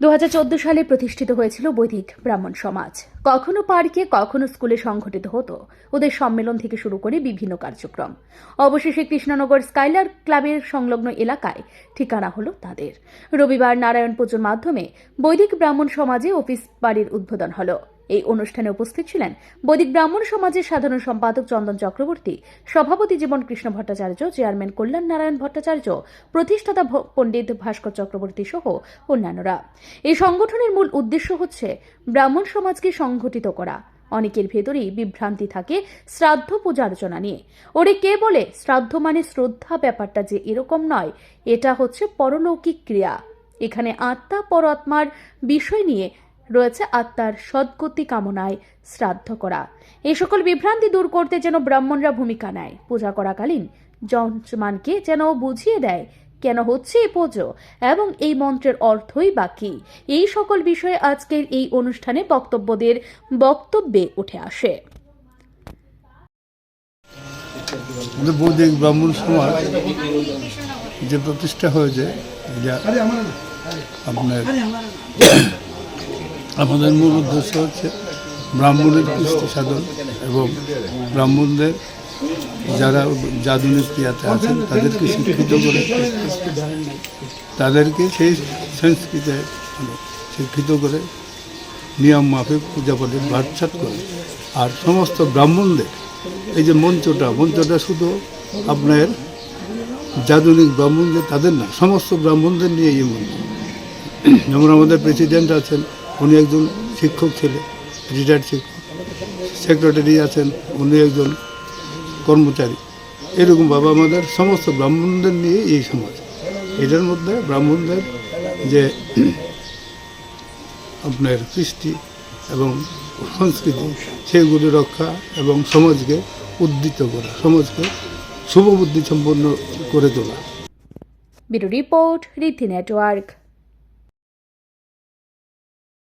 দু হাজার চৌদ্দ সালে প্রতিষ্ঠিত হয়েছিল বৈদিক ব্রাহ্মণ সমাজ। কখনো পার্কে, কখনো স্কুলে সংঘটিত হতো। ওদের সম্মেলন থেকে শুরু করে বিভিন্ন কার্যক্রম। অবশেষে কৃষ্ণনগর স্কাইলার ক্লাবের সংলগ্ন এলাকায় ঠিকানা হলো তাদের। রবিবার নারায়ণ পুজোর মাধ্যমে বৈদিক ব্রাহ্মণ সমাজে অফিস বাড়ির উদ্বোধন হলো। এই অনুষ্ঠানে উপস্থিত ছিলেন বৈদিক ব্রাহ্মণ সমাজের সাধারণ সম্পাদক চন্দন চক্রবর্তী, সভাপতি জীবন কৃষ্ণ ভট্টাচার্য, চেয়ারম্যান কল্যাণ নারায়ণ ভট্টাচার্য, প্রতিষ্ঠাতা পণ্ডিত ভাস্কর চক্রবর্তী সহ অন্যান্যরা। এই সংগঠনের মূল উদ্দেশ্য হচ্ছে ব্রাহ্মণ সমাজকে সংগঠিত করা। অনেকের ভেতরেই বিভ্রান্তি থাকে শ্রাদ্ধ পূজা অর্চনা নিয়ে। ওরে কে বলে শ্রাদ্ধ মানে শ্রদ্ধা ব্যাপারটা যে এরকম নয়, এটা হচ্ছে পরলৌকিক ক্রিয়া। এখানে আত্মা পরআত্মার বিষয় নিয়ে রয়েছে আত্মার সদ্গতি কামনায় শ্রাদ্ধ করা। এই সকল বিভ্রান্তি দূর করতে যেন ব্রাহ্মণরা ভূমিকা নেয়। পূজা করাকালীন যজমানকে যেন বুঝিয়ে দেয় কেন হচ্ছে এই পুজো এবং এই মন্ত্রের অর্থই বাকি এই সকল বিষয়ে আজকের এই অনুষ্ঠানে বক্তব্যদের বক্তব্যে উঠে আসে। ব্রাহ্মণ সমাজ যে প্রতিষ্ঠা হয়েছে আপনার আমাদের মূল উদ্দেশ্য হচ্ছে ব্রাহ্মণের কৃষ্টি সাধন এবং ব্রাহ্মণদের যারা জাদুনিক ক্রিয়াতে আছেন, তাদেরকে শিক্ষিত করে তাদেরকে সেই সংস্কৃতে শিক্ষিত করে নিয়ম মাফিক পূজা বাটছাট করে। আর সমস্ত ব্রাহ্মণদের, এই যে মঞ্চটা মঞ্চটা শুধু আপনার জাদুনিক ব্রাহ্মণদের, তাদের না, সমস্ত ব্রাহ্মণদের নিয়ে এই মঞ্চ। যেমন আমাদের প্রেসিডেন্ট আছেন উনি একজন শিক্ষক ছিলেন রিটায়ার্ড শিক্ষক। সেক্রেটারি আছেন, উনি একজন কর্মচারী। এরকম বাবা আমাদের সমস্ত ব্রাহ্মণদের নিয়ে এই সমাজ। এটার মধ্যে ব্রাহ্মণদের যে আপনার কৃষ্টি এবং সংস্কৃতি, সেগুলি রক্ষা এবং সমাজকে উদ্দীত করা, সমাজকে শুভবুদ্ধি সম্পন্ন করে তোলা। Report, Riti network.